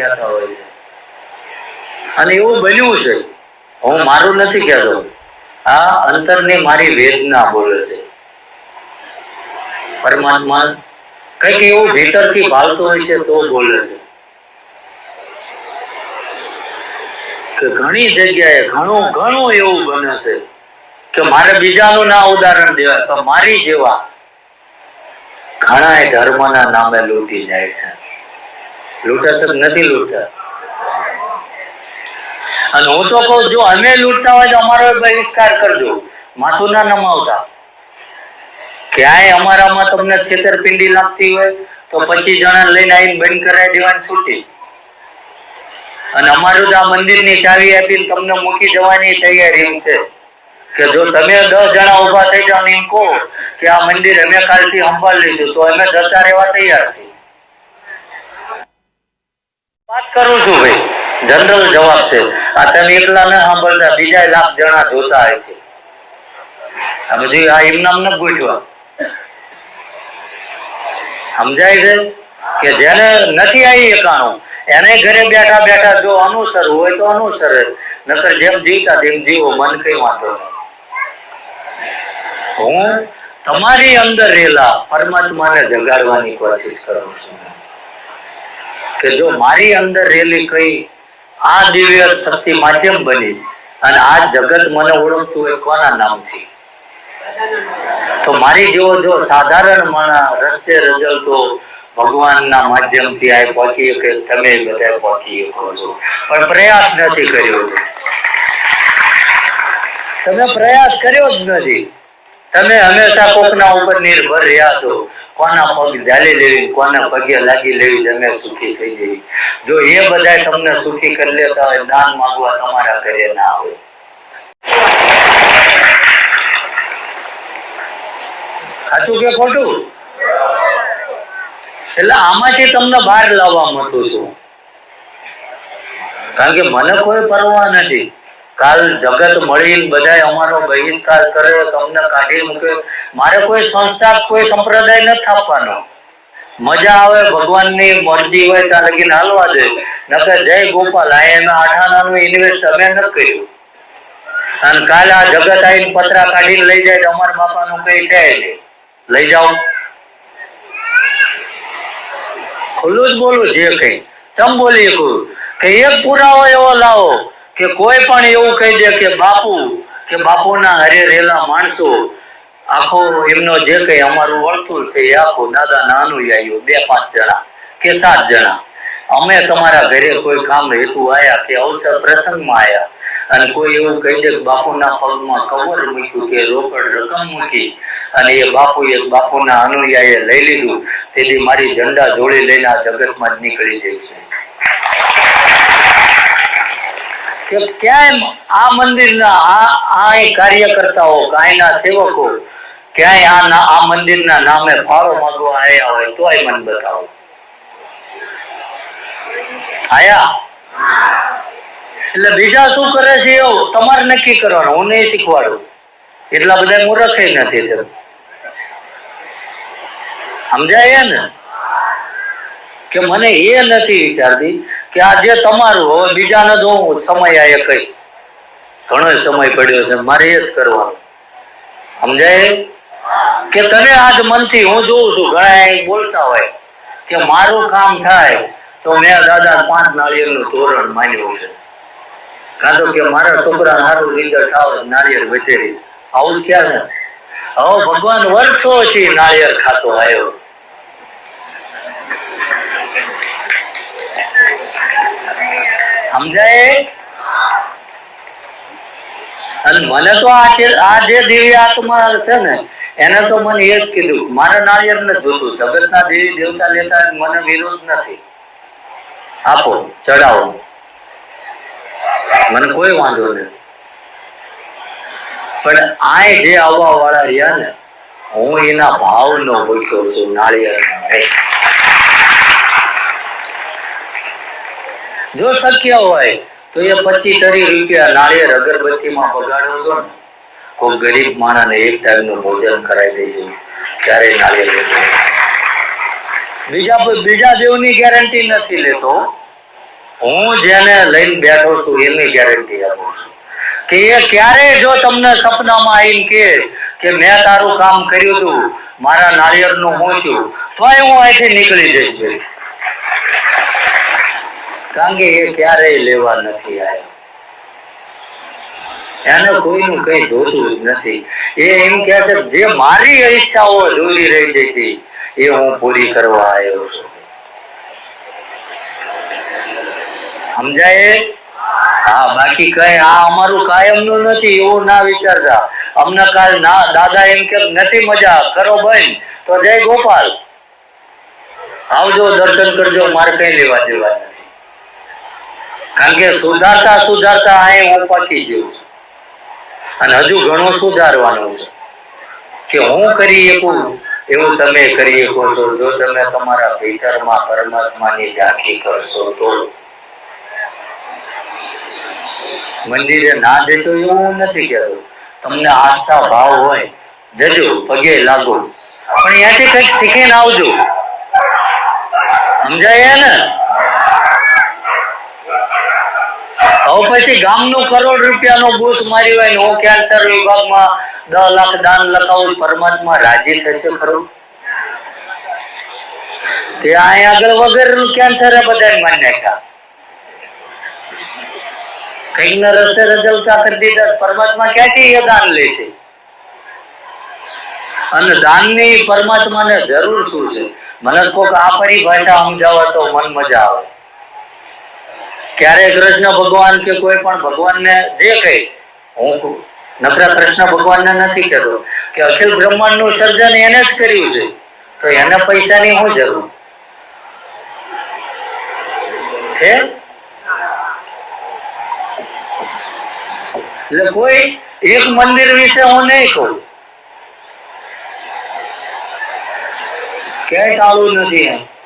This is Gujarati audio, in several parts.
કહેતા હોય છે. અને એવું બન્યું છે. હું મારું નથી કહેતો. આ અંતરની મારી વેદના બોલે છે. પરમાત્મા કંઈક એવું ભીતરથી ભાવતું હોય છે તો બોલે છે. ઘણી જગ્યાએ ઘણું ઘણું એવું બને છે કે મારે બીજાનું ના ઉદાહરણ દેવાય તો મારી જેવા ઘણા ધર્મના નામે લૂંટી જાય છે. લૂંટે છે નથી લૂંટતા અને હું તો કહું, જો અમે લૂંટતા હોય તો અમારો બહિષ્કાર કરજો. માથું ના નમાવતા. ક્યાંય અમારામાં તમને છેતરપિંડી લાગતી હોય, તો પચીસ જણા લઈને આવીને બંધ કરાવી દેવાની છૂટી. અને અમારું તો આ મંદિરની ચાવી આપીને તમને મૂકી જવાની તૈયારી છે. કે જો તમે દસ જણા ઊભા થઈ ને એમ કહો કે આ મંદિર અમે કાલથી સંભાળ લઈશું, તો અમે જતા રહેવા તૈયાર છીએ. વાત કરું છું ભાઈ. જનરલ જવાબ છે. આ તમે એકલા ન સાંભળતા બીજા લાખ જણા જોતા હશે. આ બધું આ એમનામ ન ગોઠવા. સમજાય છે? કે જેને નથી આવી એકાણું એને ઘરે બેઠા બેઠા જો અનુસર હોય તો અનુસર નકર જેમ જીવતા તેમ જીવો, મન કઈ વાંધો હું તમારી અંદર રહેલા પરમાત્માને જગાડવાની કોશિશ કરું છું. કે જો મારી અંદર રહેલી કઈ આ દિવ્ય શક્તિ માધ્યમ બની અને આ જગત મને ઓળખતું હોય કોના નામથી? તો મારી જેવો જો સાધારણ માણસ રસ્તે રજલતો ભગવાનના માધ્યમથી આ પહોંચી કે તમે બધા પહોંચી શકો છો. પણ પ્રયાસ નથી કર્યો. તમે પ્રયાસ કર્યો જ નથી. તમે હંમેશા કોકના ઉપર નિર્ભર રહ્યા છો. કોના પગ ઝાલી લેવી કોના પગે લાગી લેવી તમે સુખી થઈ જવી જો એ બધા તમને સુખી કરી લેતા હોય, દાન માંગવા તમારા ઘરે ના આવે સાચું કે ખોટું? એટલે આમાંથી તમને બહાર લાવવા માંગુ છું. કારણ કે મને કોઈ પરવા નથી. કાલ જગત મળી બધાય અમારો બહિષ્કાર કર્યો તમને કાઢી મૂક્યો મારે કોઈ સંસ્થા કોઈ સંપ્રદાય નથી આપવાનો. મજા આવે, ભગવાનની મરજી હોય ત્યાં લગીને હાલવા દે. નકર જય ગોપાલ, આ એમે આઠાણાનું ઇન્વેસ્ટ અમે ન કર્યું. અને કાલે આ જગત આવીને પતરા કાઢીને લઈ જાય અમારા બાપાનું કઈ છે લઈ જાઓ. ખુલ્લું જ બોલું જે કઈ. ચમ બોલી કે એક પુરાવો એવો લાવો. કે કોઈ પણ એવું કહી દે કે બાપુ, કે બાપુના હરે રહેલા માણસો, આખો એમનો જે કઈ અમારું વર્તુળ છે એ આખો દાદા નાનું આવ્યું બે પાંચ જણા કે સાત જણા. અમે તમારા ઘરે કોઈ કામ હેતુ આયા કે અવસર પ્રસંગમાં આયા અને કોઈ એવું કહી દે બાપુના પગમાં કવર મૂક્યું કે રોકડ રકમ મૂકી અને એ બાપુએ બાપુના અનુયાયે લઈ લીધું, તેથી મારી ઝંડા જોડી લઈને આ જગતમાં જ નીકળી જશે કે ક્યાંય આ મંદિરના આ આ કાર્યકર્તાઓ, ગાયના સેવકો, ક્યાંય આ આ મંદિરના નામે ફાળો માંગવા આવ્યા હોય તોય મને બતાવો. આયા? એટલે બીજા શું કરે છે એવું? તમારે નક્કી કરવાનું, હું નહીં શીખવાડું. એટલા બધા મૂર્ખ નથી તેમ સમજાય ને? કે મને એ નથી વિચારતી કે આ જે તમારું હવે બીજાને જો હું સમય આ કહીશ. ઘણો સમય પડ્યો છે, મારે એ જ કરવાનું. સમજાય? કે તમે આજ મનથી હું જોઉં છું, ઘણા બોલતા હોય કે મારું કામ થાય તો મેં દાદા પાંચ નાળિયેરનું તોરણ માન્યું છે. કાં તો કે મારા છોકરા સારું રિઝલ્ટ આવે નાળિયેર વધેરીશ આવું ક્યાં હવે ભગવાન વર્ષોથી નાળિયેર ખાતો આવ્યો. સમજાય? અને મને તો આ છે આ જે દિવ્ય આત્મા છે ને, એને તો મને એ જ કીધું, મારે નાળિયેર ને જોતું, જગતના દેવી દેવતા લેતા મને વિરોધ નથી. આપો ચડાવો મને કોઈ વાંધો નહીં. પણ આ જે આવવા વાળા રહ્યા ને, હું એના ભાવ નો ભૂલતો છું નાળિયેર નહીં જો શક્ય હોય, તો એ પચીસ ત્રીસ રૂપિયા નાળિયેર અગરબત્તીમાં બગાડો છો ને, કોઈ ગરીબ માણસને એક ટાઈમનું ભોજન કરાવી દેજો ક્યારે નાળિયેર બીજા બીજા દેવની ગેરંટી નથી લેતો. હું જેને લઈને બેઠો છું, એની ગેરંટી આપું છું. કે એ ક્યારે જો તમને સપનામાં આવીને કે કે મેં તારું કામ કર્યું હતું મારા નાળિયેરનું હું છું, તોય હું અહીંથી નીકળી જઈશ. કારણ કે એ ક્યારેય લેવા નથી આવ્યો. એને કોઈનું કઈ જોતું નથી. એ એમ કે છે, જે મારી ઈચ્છાઓ જોઈ રહી હતી એ હું પૂરી કરવા આવ્યો છું. સમજાય? હા, બાકી કઈ આ અમારું કાયમનું નથી, એવું ના વિચારતા. અમને કાલ ના, દાદા એમ કે, નથી મજા, કરો બહેન તો જય ગોપાલ. આવજો, દર્શન કરજો, મારે કઈ લેવા દેવા નથી. કારણ કે સુધારતા સુધારતા અહીં હું પાકી છું. અને હજુ ઘણું સુધારવાનું છે. કે હું કરી શકું, એવું તમે કરી શકો છો. જો તમે તમારા ભીતરમાં પરમાત્માની ઝાંખી કરશો તો? મંદિરે ના જશો એવું નથી કહેતો. તમને આસ્થા, ભાવ હોય, જજો, પગે લાગો. પણ ત્યાંથી કંઈક શીખીને આવજો. સમજાય ને? હવે પછી ગામનો કરોડ રૂપિયાનો બૂસ મારી હોય હું કેન્સર વિભાગમાં દસ લાખ દાન લખાવું, પરમાત્મા રાજી થશે ખરું? તે આગળ વગર કેન્સર બધા નાખ્યા? કંઈક ના રસ્તે રજલતા કરી દીધા? પરમાત્મા ક્યાંથી એ દાન લે છે? અને દાનની પરમાત્માને જરૂર શું છે? મને કોક આ પરિભાષા સમજાવવા તો મન મજા આવે. ક્યારે કૃષ્ણ ભગવાન કે કોઈ પણ ભગવાનને જે કઈ હું નકરા કૃષ્ણ ભગવાનને નથી કહેતો. કે અખિલ બ્રહ્માંડનું સર્જન એને જ કર્યું છે. તો એને પૈસાની શું જરૂર? છે? એટલે કોઈ એક મંદિર વિશે હું નહીં કહું. ક્યાંય ટાળું નથી એમ.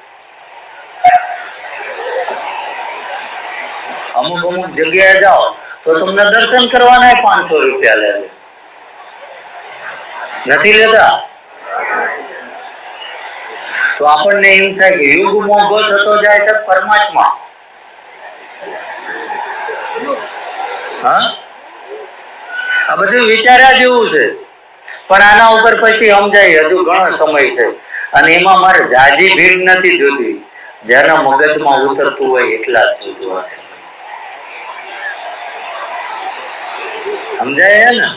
અમુક અમુક જગ્યાએ જાઓ તો તમને દર્શન કરવાના પાંચસો રૂપિયા લે નથી લેતા? તો આપણને એમ થાય કે યુગ મોંઘો થતો જાય છે પરમાત્મા. હા? આ બધું વિચાર્યા જેવું છે. પણ આના ઉપર પછી સમજાય, હજુ ઘણો સમય છે. અને એમાં મારે જાજી ભીડ નથી જોતી. જેના મગજમાં ઉતરતું હોય એટલા જ જોતું હશે. સમજાય છે ને?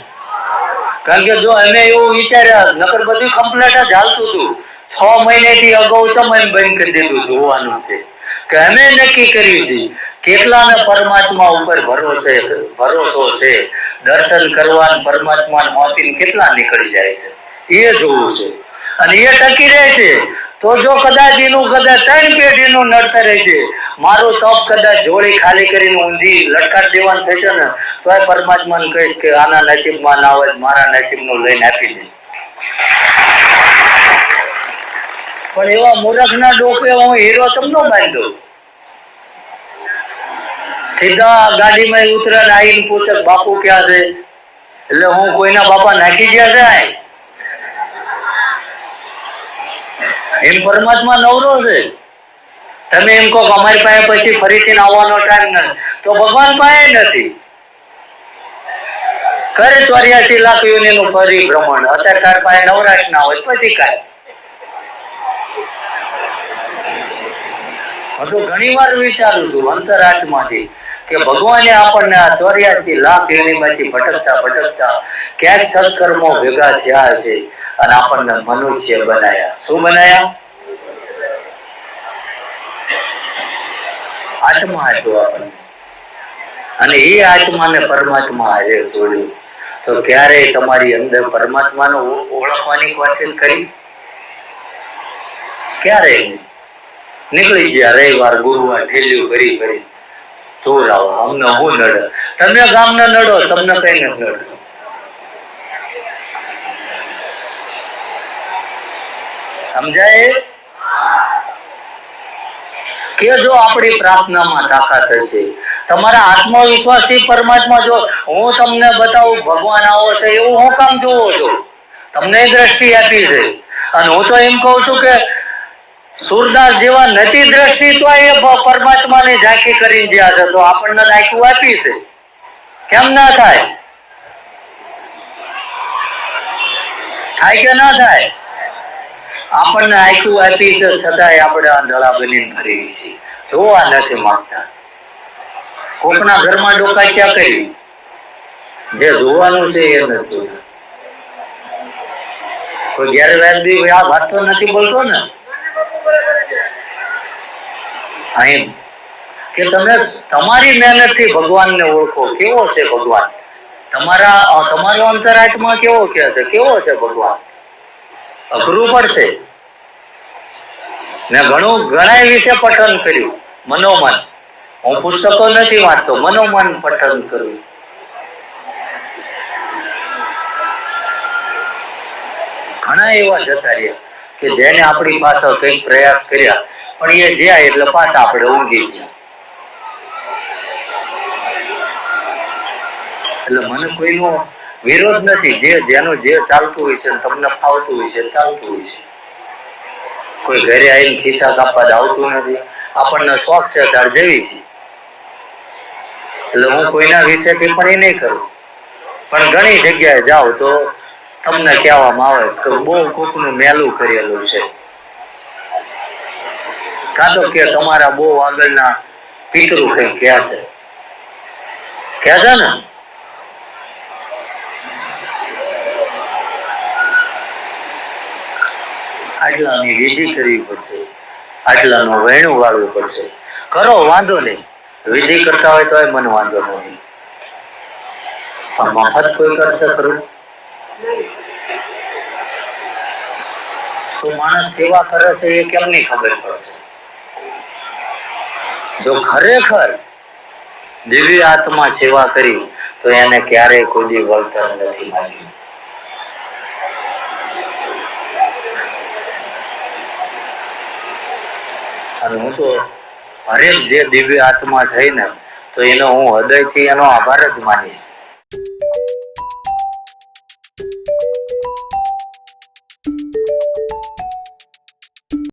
કારણ કે જો અમે એવું વિચાર્યા, નકર બધું કમ્પ્લેટ જ હાલતું હતું. છ મહિનેથી અગાઉ ચમન બંધ કરી દીધું જોવાનું છે. કે અમે નક્કી કર્યું છે, કેટલાને પરમાત્મા ઉપર ભરોસે, ભરોસો છે? દર્શન કરવા પરમાત્માને મોતીને કેટલા નીકળી જાય છે? એ જોવું છે. અને એ ટકી રહે છે. તો જો કદાચ એનું કદાચ ત્રણ પેઢીનું નડતર છે, મારું તપ કદાચ જોડી ખાલી કરીને ઊંધી લટકાટ દેવાનું થશે ને તો એ પરમાત્માને કહીશ કે આના નસીબમાં ના હોય મારા નસીબનું લઈને આપી દે. પણ એવા મૂર્ખના ડોકે હું હીરો તમને બાંધ્યો સીધા ગાડીમાં ઉતરે આવીને પૂછે, બાપુ ક્યાં છે? એટલે હું કોઈના બાપા નાખી ગયા જાય એમ પરમાત્મા નવરો છે. તમે એમ કહો અમારી પાસે પછી ફરીથી આવવાનો ટાઈમ નથી. તો ભગવાન પાસે નથી. કરે ચોર્યાસી લાખ યુનિનું ભ્રમણ અત્યારે તાર પાસે નવરાશ ના હોય પછી કાંઈ. હું ઘણી વાર વિચારું છું અંતરાત્માથી કે ભગવાને આપણને આ ચોર્યાસી લાખ યોનિમાંથી ભટકતા ભટકતા ક્યાંક સત્કર્મો ભેગા થયા છે અને આપણને મનુષ્ય બનાયા. શું બનાયા? આત્મા હતો આપણને. અને એ આત્માને પરમાત્મા આજે જોડ્યું તો ક્યારે તમારી અંદર પરમાત્માનો ઓળખવાની કોશિશ કરી? ક્યારે? નીકળી ગયા રવિવાર, ગુરુવાર, ઠેલ્યું ભરી ભરી. જોર આવો અમને હું નડે? તમે ગામને નડો, તમને કઈ નથી નડતું. સમજાય? કે જો આપણી પ્રાર્થનામાં તાકાત હશે. તમારા આત્મવિશ્વાસી પરમાત્મા જો, હું તમને બતાવું, ભગવાન આવો છે, એવું હું કામ જોવો છો? તમને દ્રષ્ટિ આપી છે. અને હું તો એમ કહું છું કે, સુરદાસ જેવા નથી દ્રષ્ટિ, તો એ પરમાત્માને ઝાંખી કરીને જ્યાં છે, તો આપણને નાખ્યું આપી છે. કેમ ના થાય? થાય કે ના થાય? આપણને આખું આપી છે, છતાંય આપણે આંધળા બનીને ફરીએ છીએ. જોવા નથી માંગતા. કોકના ઘરમાં ડોકા ક્યાં કરી? જે જોવાનું છે એ નથી જોતા. કોઈ ગેરવાજબી આ વાત તો નથી બોલતો ને? અહીં કે તમે તમારી મહેનતથી ભગવાનને ઓળખો. કેવો છે ભગવાન? તમારા, તમારો અંતરાત્મા કેવો કે છે કેવો છે ભગવાન? અઘરું પડશે. મેં ઘણું ઘણા વિશે પઠન કર્યું, મનોમન. હું પુસ્તકો નથી વાંચતો, મનોમન પઠન કર્યું. ઘણા એવા જતા રહ્યા કે જેને આપણી પાસે કંઈક પ્રયાસ કર્યા, પણ એ જ્યાં એટલે પાછા આપણે ઊંઘી ગયા. એટલે મને કોઈનો વિરોધ નથી, જે જેનું જે ચાલતું હોય છે તમને ફાવતું હોય છે, ચાલતું હોય છે. કોઈ ઘરે આવીને ખિસ્સા કાપવા આવતું નથી. આપણને શોખ છે તાર જેવી છે. એટલે હું કોઈના વિશે ટિપ્પણી નહીં કરું. પણ ઘણી જગ્યાએ જાઓ તો તમને કહેવામાં આવે કે બહુ કોકનું મેલું કરેલું છે. કાં તો કે તમારા બહુ આગળના પિતૃ કઈ કહે છે કહે છે ને? આટલાની વિધિ કરવી પડશે. આટલાનું વહેણું વાળવું પડશે. કરો, વાંધો નહીં. વિધિ કરતા હોય તોય મને વાંધો નહીં પણ મફત કોઈ કરશે ખરું તો માણસ સેવા કરે છે એ કેમની ખબર પડશે? જો ખરેખર દિવ્ય આત્મા સેવા કરી, તો એને ક્યારેય કોઈ વળતર નથી માંગ્યું અને હું તો હરેક જે દિવ્ય આત્મા થઈને તો એનો હું હૃદયથી એનો આભાર જ માનીશ.